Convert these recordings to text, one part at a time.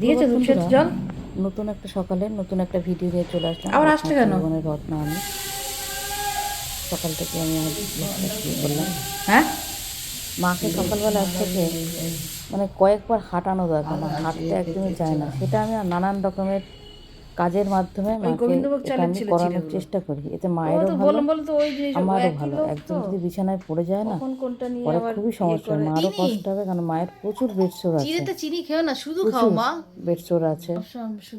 দিয়েছে সুপ্রভাত জল নতুন একটা সকালে নতুন একটা ভিডিও নিয়ে চলে আসলাম। আবার আসছে কেন? জীবনের রত্ন আমি। সকাল থেকে আমি বললাম হ্যাঁ? মাকে সকালবেলা থেকে মানে কয়েকবার হাঁটানো দরকার। আমার হাঁটতে একদমই যায় না। সেটা আমি আর নানান রকমের কাজের মাধ্যমে মাকে আমি করানোর চেষ্টা করি। এতে মায়েরও ভালো আমারও ভালো। একদম যদি বিছানায় পড়ে যায় না কোনটা নিয়ে পরে খুবই ইয়ে সমস্যা হয়। মারও কষ্ট হবে কারণ মায়ের প্রচুর বেডসোর আছে। চিনি খেও না শুধু খাও মা। বেডসোর আছে।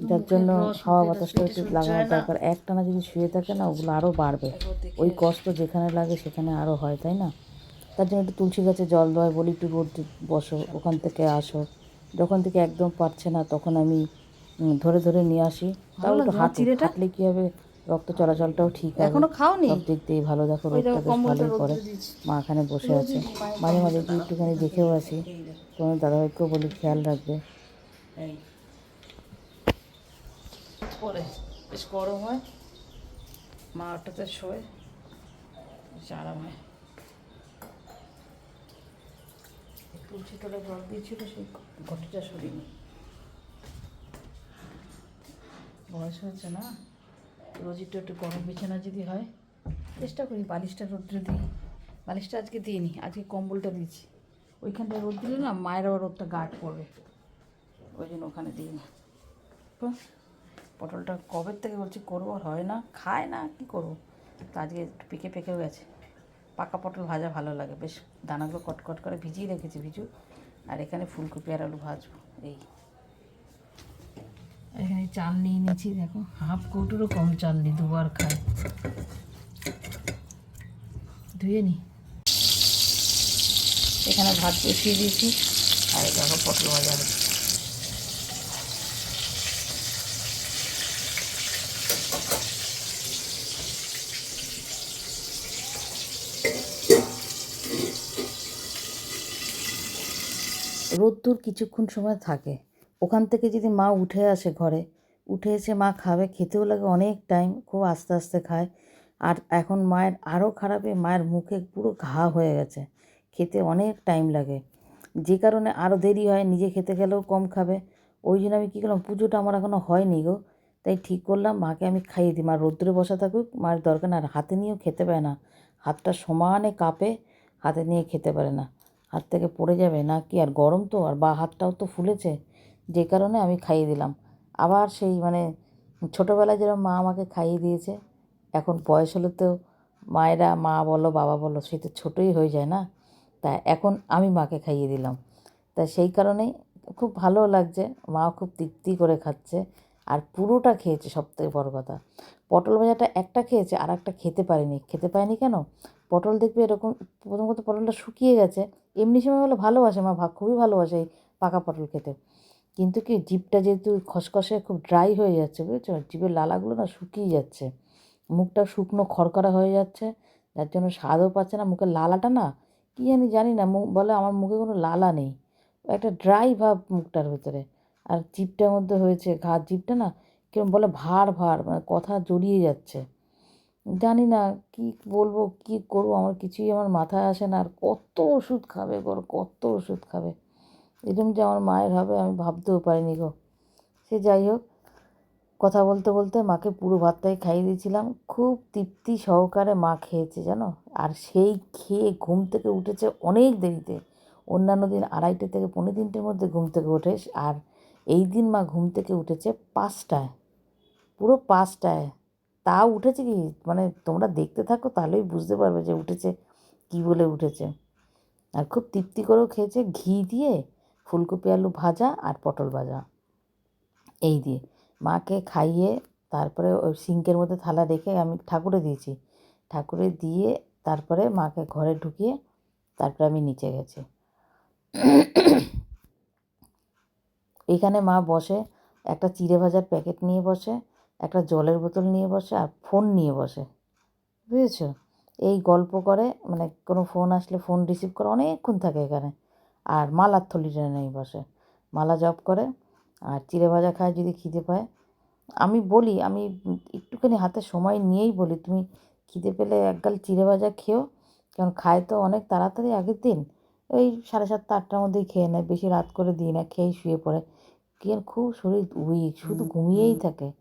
যার জন্য হাওয়া বাতাসটা একটু লাগানো। দরকার। একটানা যদি শুয়ে থাকে না ওগুলো আরও বাড়বে। ওই কষ্ট যেখানে লাগে সেখানে আরও হয় তাই না? তার জন্য একটু তুলসী গাছে জল দেওয়া বলি একটু রোদ বসো ওখান থেকে আসো। যখন থেকে একদম পারছে না তখন আমি ধরে ধরে নিয়ে আসি। একটু হাঁটু হাঁটলে কী হবে? রক্ত চলাচলটাও ঠিক হবে। এখনও খাওনি? সব দিক দিয়েই ভালো। দেখো রোদটা বেশ ভালোই দিয়েছি। মা এখানে বসে আছে। মাঝে মাঝে একটু একটুখানি দেখেও আসি। তোমার দাদাভাইকেও বলি খেয়াল রাখবে। পরে বেশ গরম হয়। মা ওটাতে শোয়। আরাম হয়। তুলসী তলে জল দিয়েছিল সেই ঘটিটা সরিনি বয়স হয়েছে না রোজ একটু একটু গরম বিছানা যদি হয়, চেষ্টা করি বালিশটা রোদ্রে দিই। বালিশটা আজকে দিইনি, আজকে কম্বলটা দিয়েছি। ওইখানটায় রোদ দিলে না মায়ের আবার রোদটা গাঢ় পড়বে ওই জন্য ওখানে দিইনি। তো পটলটা কবের থেকে বলছি করব, আর হয় না, খায় না, কি করব? তো আজকে একটু পেকে পেকেও গেছে। পাকা পটল ভাজা ভালো লাগে, বেশ দানাগুলো কটকট করে ভিজিয়ে রেখেছি ভিজু। আর এখানে ফুলকপি আর আলু ভাজবো, এই। এখানে চাল নিয়ে নিয়েছি, দেখো। হাফ কৌটোরও কম চাল নিই, দুবার খাই ধুয়ে নি। এখানে ভাত বসিয়ে দিয়েছি, আর দেখো পটল ভাজা হচ্ছে রোদ্দুর কিছুক্ষণ সময় থাকে। ওখান থেকে যদি মা উঠে আসে ঘরে, উঠে এসে মা খাবে, খেতেও লাগে অনেক টাইম খুব আস্তে আস্তে খায়। আর এখন মায়ের আরও খারাপে, মায়ের মুখে পুরো ঘা হয়ে গেছে। খেতে অনেক টাইম লাগে। যে কারণে আরও দেরি হয়, নিজে খেতে গেলেও কম খাবে। ওই জন্য আমি কী করলাম, পুজোটা আমার এখনও হয়নি গো। তাই ঠিক করলাম, মাকে আমি খাইয়ে দিই। মা রোদ্দুরে বসা থাকুক মায়ের দরকার না। আর হাতে নিয়েও খেতে পারে না। হাতটা সমানে কাঁপে, হাতে নিয়ে খেতে পারে না। হাত থেকে পড়ে যাবে না কি আর গরম তো, আর বা হাতটাও তো ফুলেছে। যে কারণে আমি খাইয়ে দিলাম। আবার সেই মানে ছোটোবেলায় যেরকম মা আমাকে খাইয়ে দিয়েছে, এখন বয়স হলে তো মায়েরা মা বলো, বাবা বলো, সে তো ছোটোই হয়ে যায় না? তা এখন আমি মাকে খাইয়ে দিলাম। তা সেই কারণেই খুব ভালো লাগছে মা খুব তৃপ্তি করে খাচ্ছে আর পুরোটা খেয়েছে সব থেকে বড় কথা। পটল ভাজাটা একটা খেয়েছে আর একটা খেতে পারেনি। খেতে পারেনি কেন? পটল দেখবে এরকম প্রথম কথা পটলটা শুকিয়ে গেছে, এমনি সময় হলে ভালোবাসে মা, ভা, খুবই ভালোবাসে এই পাকা পটল খেতে। কিন্তু কি জিভটা যেহেতু খসখসে খুব ড্রাই হয়ে যাচ্ছে বুঝেছ? জিভের লালাগুলো না শুকিয়ে যাচ্ছে। মুখটা শুকনো খড়খড়া হয়ে যাচ্ছে, যার জন্য স্বাদও পাচ্ছে না। মুখের লালাটা না, কী জানি জানি না। মুখ বলে আমার মুখে কোনো লালা নেই। একটা ড্রাই ভাব মুখটার ভেতরে। আর জিভটার মধ্যে হয়েছে ঘা জিভটা না, কিরম বলে ভার ভার মানে কথা জড়িয়ে যাচ্ছে। জানি না কি বলব, কি করব, আমার কিছুই আমার মাথায় আসে না। আর কত ওষুধ খাবে গো কত ওষুধ খাবে। এরকম যে আমার মায়ের হবে, আমি ভাবতেও পারিনি গো। সে যাই হোক, কথা বলতে বলতে মাকে পুরো ভাতটাই খাইয়ে দিয়েছিলাম। খুব তৃপ্তি সহকারে মা খেয়েছে, জানো? আর সেই খেয়ে ঘুম থেকে উঠেছে অনেক দেরিতে। অন্যান্য দিন আড়াইটে থেকে পনেরো তিনটের মধ্যে ঘুম থেকে ওঠে, আর এই দিন মা ঘুম থেকে উঠেছে পাঁচটায়। পুরো পাঁচটায়। তাও উঠেছে কি? মানে তোমরা দেখতে থাকো, তাহলেই বুঝতে পারবে যে উঠেছে, কি বলে উঠেছে। আর খুব তৃপ্তি করেও খেয়েছে, ঘি দিয়ে ফুলকপি, আলু ভাজা আর পটল ভাজা। এই দিয়ে মাকে খাইয়ে তারপরে ওই সিঙ্কের মধ্যে থালা রেখে আমি ঠাকুরে দিয়েছি। ঠাকুরে দিয়ে তারপরে মাকে ঘরে ঢুকিয়ে তারপরে আমি নিচে গেছি। এখানে মা বসে, একটা চিড়ে ভাজার প্যাকেট নিয়ে বসে, একটা জলের বোতল নিয়ে বসে আর ফোন নিয়ে বসে। বুঝেছ? এই গল্প করে মানে কোনো ফোন আসলে ফোন রিসিভ করে অনেকক্ষণ থাকে এখানে। আর মালার থলিটা নেই বসে। মালা জপ করে আর চিড়ে ভাজা খায় যদি খিদে পায়। আমি বলি আমি একটুখানি হাতে সময় নিয়েই বলি তুমি খিদে পেলে একগাল চিড়ে ভাজা খেও। কারণ খায় তো অনেক তাড়াতাড়ি আগের দিন। ওই সাড়ে সাতটা আটটার মধ্যেই খেয়ে নেয় বেশি রাত করে দিই না খেয়েই শুয়ে পড়ে। কি আর খুব শরীর উইক শুধু ঘুমিয়েই থাকে।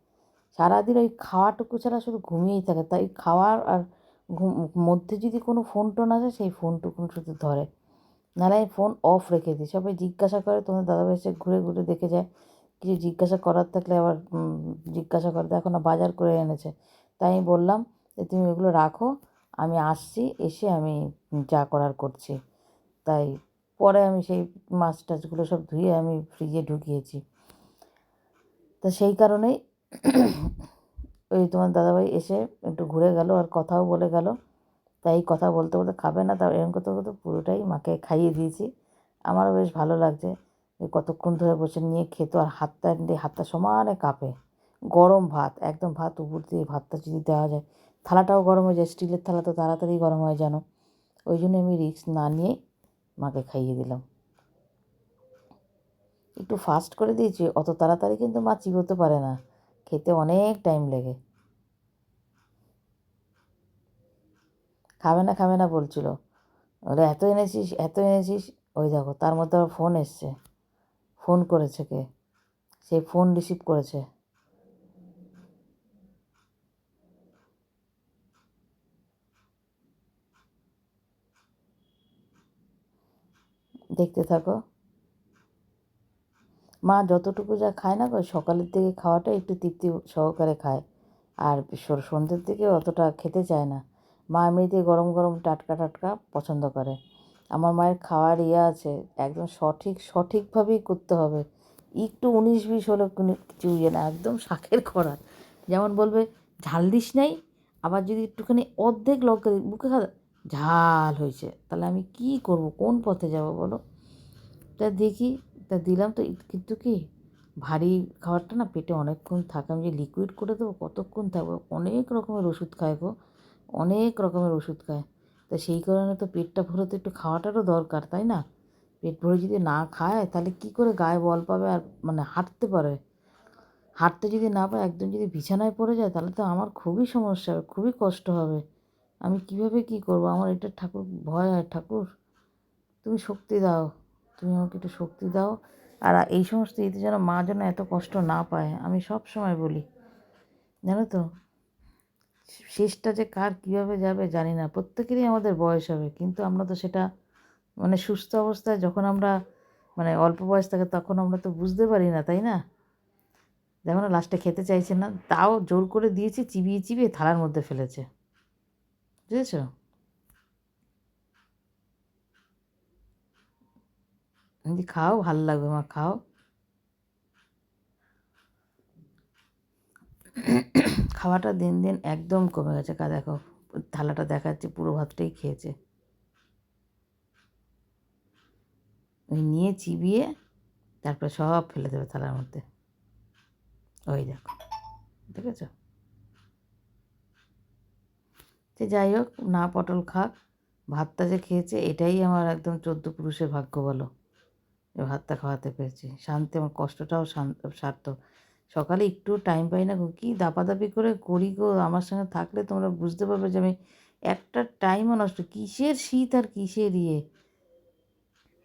সারাদিন ওই খাওয়াটুকু ছাড়া শুধু ঘুমিয়েই থাকে। তাই খাওয়ার আর ঘুম মধ্যে যদি কোনো ফোন টোন আসে সেই ফোনটুকু শুধু ধরে। আমি ফোন অফ রেখে দিই। সবাই জিজ্ঞাসা করে তোমার দাদাভাই এসে ঘুরে ঘুরে দেখে যায়। কিছু জিজ্ঞাসা করার থাকলে আবার জিজ্ঞাসা করে দেখো না বাজার করে এনেছে। তাই আমি বললাম যে, তুমি এগুলো রাখো, আমি আসছি, এসে আমি যা করার করছি। তাই পরে আমি সেই মাছ টাছগুলো সব ধুয়ে আমি ফ্রিজে ঢুকিয়েছি। তা সেই কারণেই ওই তোমার দাদাভাই এসে একটু ঘুরে গেল আর কথাও বলে গেল। তাই কথা বলতে বলতে খাবে না, তাও এরকম করতে করতে পুরোটাই মাকে খাইয়ে দিয়েছি। আমারও বেশ ভালো লাগছে যে কতক্ষণ ধরে বসে নিয়ে খেতো আর হাতটা হাতটা সমানে কাঁপে। গরম ভাত, একদম ভাত উপর দিয়ে ভাতটা যদি দেওয়া যায়, থালাটাও গরম হয়ে যায়, স্টিলের থালা তো তাড়াতাড়ি গরম হয়, জানো? ওই জন্য আমি রিস্ক না নিয়েই মাকে খাইয়ে দিলাম। একটু ফাস্ট করে দিয়েছি, অত তাড়াতাড়ি কিন্তু মা চিবোতে পারে না, খেতে অনেক টাইম লেগে। খাবে না খাবে না বলছিল। ওরা এত এনেছিস এত এনেছিস? ওই দেখো, তার মধ্যে আবার ফোন এসছে। ফোন করেছে কে? সেই ফোন রিসিভ করেছে। দেখতে থাকো। মা যতটুকু যা খায় না সকালের দিকে খাওয়াটা একটু তৃপ্তি সহকারে খায়। আর সন্ধ্যের দিকে অতটা খেতে চায় না। মা এমনিতে গরম গরম টাটকা টাটকা পছন্দ করে। আমার মায়ের খাওয়ার ইয়ে আছে একদম সঠিক সঠিকভাবেই করতে হবে। একটু উনিশ বিশ হলে কিছু ইয়ে না একদম শাকের খরা যেমন বলবে ঝাল দিস নাই আবার যদি একটুখানি অর্ধেক লঙ্কা দিই, মুখে খা ঝাল হয়েছে। তাহলে আমি কি করব কোন পথে যাব বলো? তা দেখি তা দিলাম তো কিন্তু কি ভারী খাবারটা না পেটে অনেকক্ষণ থাকে আমি যে লিকুইড করে দেবো কতক্ষণ থাকব অনেক রকমের ওষুধ গো। অনেক রকমের ওষুধ খায়। তা সেই কারণে তো পেটটা ভরে তো একটু খাওয়াটারও দরকার, তাই না? পেট ভরে যদি না খায়, তাহলে কি করে গায়ে বল পাবে আর মানে হাঁটতে পারে? হাঁটতে যদি না পায়, একদম যদি বিছানায় পড়ে যায়, তাহলে তো আমার খুবই সমস্যা হবে, খুবই কষ্ট হবে। আমি কীভাবে কি করব? আমার এটা ঠাকুর ভয় হয় ঠাকুর। তুমি শক্তি দাও, তুমি আমাকে একটু শক্তি দাও। আর এই সমস্ত ইতে যেন মা যেন এত কষ্ট না পায়, আমি সব সময় বলি। জানো তো? শেষটা যে কার কীভাবে যাবে জানি না। প্রত্যেকেরই আমাদের বয়স হবে, কিন্তু আমরা তো সেটা মানে সুস্থ অবস্থায় যখন আমরা মানে অল্প বয়স থাকে তখন আমরা তো বুঝতে পারি না, তাই না? দেখো না লাস্টে খেতে চাইছে না, তাও জোর করে দিয়েছি, চিবিয়ে চিবিয়ে থালার মধ্যে ফেলেছে। বুঝেছ? খাও, ভালো লাগবে মা, খাও। খাওয়াটা দিন দিন একদম কমে গেছে। কা, দেখো, থালাটা দেখাচ্ছে, পুরো ভাতটাই খেয়েছে। ওই নিয়ে চিবিয়ে তারপরে সব ফেলে দেবে থালার মধ্যে। ওই দেখো, দেখেছ? সে যাই হোক, না পটল খাক, ভাতটা যে খেয়েছে, এটাই আমার একদম চোদ্দ পুরুষের ভাগ্য বলো। ভাতটা খাওয়াতে পেরেছি। শান্তি, আমার কষ্টটাও সার্থক। সকালে একটু টাইম পাই না গো। কী দাপাদাপি করে করি গো? আমার সঙ্গে থাকলে তোমরা বুঝতে পারবে যে আমি একটা টাইমও নষ্ট কিসের শীত আর কিসের ইয়ে?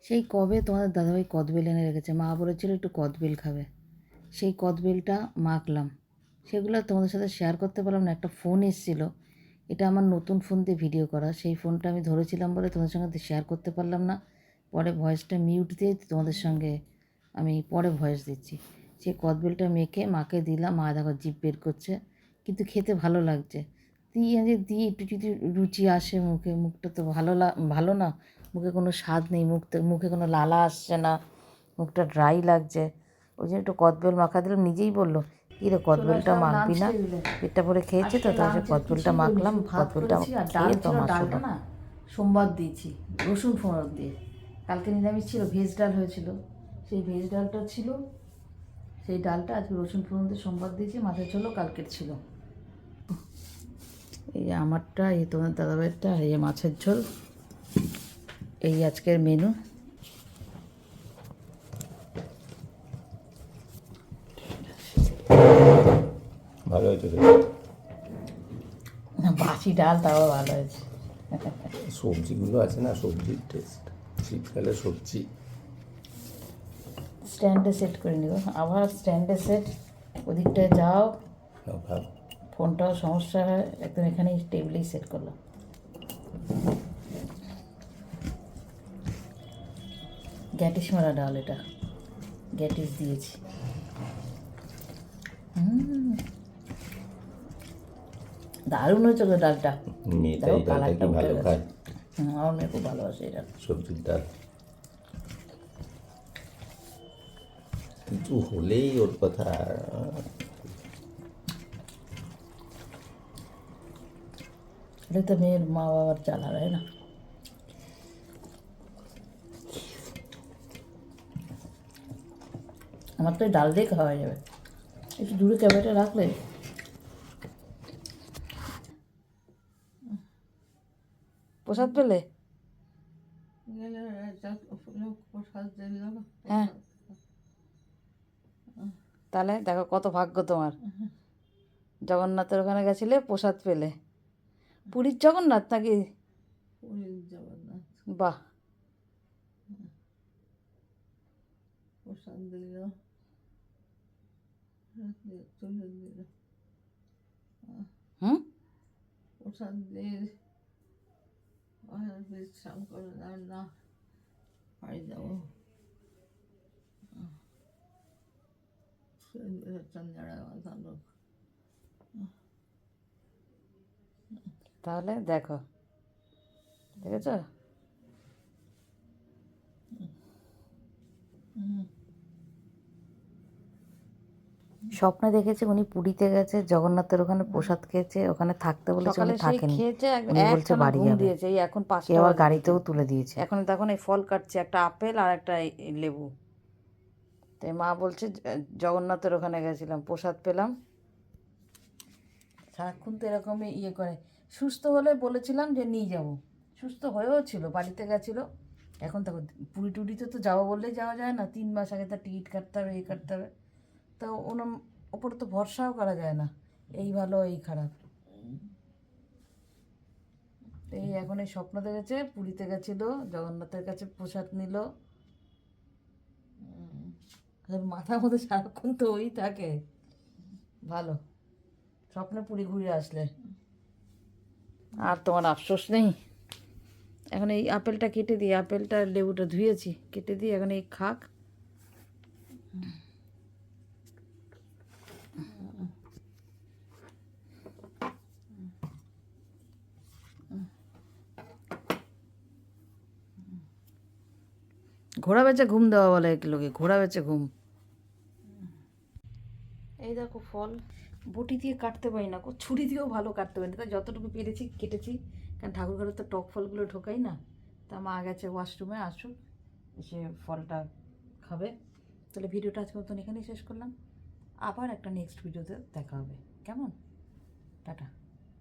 সেই কবে তোমাদের দাদাভাই কদবেল এনে রেখেছে? মা বলেছিল একটু কদবেল খাবে। সেই কদবেলটা মাখলাম। সেগুলো তোমাদের সাথে শেয়ার করতে পারলাম না। একটা ফোন এসেছিল। এটা আমার নতুন ফোন দিয়ে ভিডিও করা। সেই ফোনটা আমি ধরেছিলাম বলে তোমাদের সঙ্গে শেয়ার করতে পারলাম না। পরে ভয়েসটা মিউট দিয়ে তোমাদের সঙ্গে আমি পরে ভয়েস দিচ্ছি। সেই কদবেলটা মেখে মাকে দিলাম মা দেখো জিভ বের করছে কিন্তু খেতে ভালো লাগছে। দিয়ে যে দিয়ে একটু যদি রুচি আসে মুখে মুখটা তো ভালো ভালো না মুখে কোনো স্বাদ নেই মুখতে মুখে কোনো লালা আসছে না মুখটা ড্রাই লাগছে। ওই জন্য একটু কদবেল মাখা দিলাম নিজেই বলল কী রে কদবেলটা মাখবি না? পেটটা ভরে খেয়েছে তো তাই কদবেলটা মাখলাম কদবেলটা খেয়ে তো ডালটা না সোমবার দিয়েছি রসুন ফোড়ন দিয়ে। কালকে নিরামিষ ছিল ভেজ ডাল হয়েছিল। সেই ভেজ ডালটা ছিল সেই ডালটা আজকে রসুন ফোড়ন দিয়ে সোমবার দিয়েছি মাছের ঝোলও কালকের ছিল। এই আমারটা এই তোমার দাদাভাইয়েরটা আর এই মাছের ঝোল। এই আজকের মেনু ভালো হয়েছে তো। বাসি ডাল তাও ভালো হয়েছে। সবজিগুলো আছে না সবজির টেস্ট শীতকালে সবজি। স্ট্যান্ডে সেট করে নিব। আবার স্ট্যান্ডে সেট ওদিকটায় যাও। ফোনটাও সমস্যা হয় একদম এখানেই টেবিলেই সেট করলাম। গ্যাটিস মারা ডাল এটা। গ্যাটিস দিয়েছি। হুম। দারুণ হয়েছে গো ডালটা। কালারটা ভালো খায়? আমার মেয়ে খুব ভালোবাসে এটা সবজির ডাল। কিছু হলেই ওর কথা এটা তো মেয়ের মা বাবার চাল হারায় না? আমার তো ডাল দিয়ে খাওয়া যাবে। একটু দূরে ক্যামেরাটা রাখলে। প্রসাদ পেলে? প্রসাদ হ্যাঁ। তাহলে দেখো কত ভাগ্য তোমার। জগন্নাথের ওখানে গেছিলে প্রসাদ পেলে। পুরীর জগন্নাথ নাকি? বাহ। প্রসাদ দিল। চলে দিল। হুম? প্রসাদ দিয়ে বিশ্রাম করে না না বাড়ি যাব। তাহলে দেখো দেখেছ স্বপ্নে দেখেছে উনি পুরীতে গেছে জগন্নাথের ওখানে প্রসাদ খেয়েছে ওখানে থাকতে বলেছে উনি থাকেনি উনি বলছে বাড়ি যাবে। দিয়েছে এই এখন কেউ আবার। গাড়িতেও তুলে দিয়েছে এখন তখন এই ফল কাটছে একটা আপেল আর একটা লেবু তাই মা বলছে জগন্নাথের ওখানে গেছিলাম, প্রসাদ পেলাম। সারাক্ষণ তো এরকমই ইয়ে করে। সুস্থ হলে বলেছিলাম যে, নিয়ে যাব। সুস্থ হয়েও ছিল, বাড়িতে গেছিল। এখন দেখো পুরী টুরিতে তো যাব বললেই যাওয়া যায় না। তিন মাস আগে তার টিকিট কাটতে হবে এই কাটতে হবে। তো ওনার ওপরে তো ভরসাও করা যায় না। এই ভালো, এই খারাপ। এই এখন এই স্বপ্ন দেখেছে, পুরীতে গেছিল, জগন্নাথের কাছে প্রসাদ নিল। মাথার মধ্যে সারাক্ষণ তো ওই থাকে। ভালো। স্বপ্নে পুরী ঘুরে আসলে। আর তোমার আফসোস নেই? এখন এই আপেলটা কেটে দিই, আপেলটা লেবুটা ধুয়েছি, কেটে দিই, এখন এই খাক। ঘোড়া বেচে ঘুম দেওয়া বলে এগুলোকে ঘোড়া বেচে ঘুম। এই দেখো ফল। বটি দিয়ে কাটতে পারি না ছুরি দিয়েও ভালো কাটতে পারি না। তাই যতটুকু পেরেছি, কেটেছি। কারণ ঠাকুর ঘরে তো টক ফলগুলো ঢোকাই না। তা মা গেছে ওয়াশরুমে আসুক, এসে ফলটা খাবে। তাহলে ভিডিওটা আজকে মতন এখানেই শেষ করলাম। আবার একটা নেক্সট ভিডিওতে দেখা হবে। কেমন? টাটা।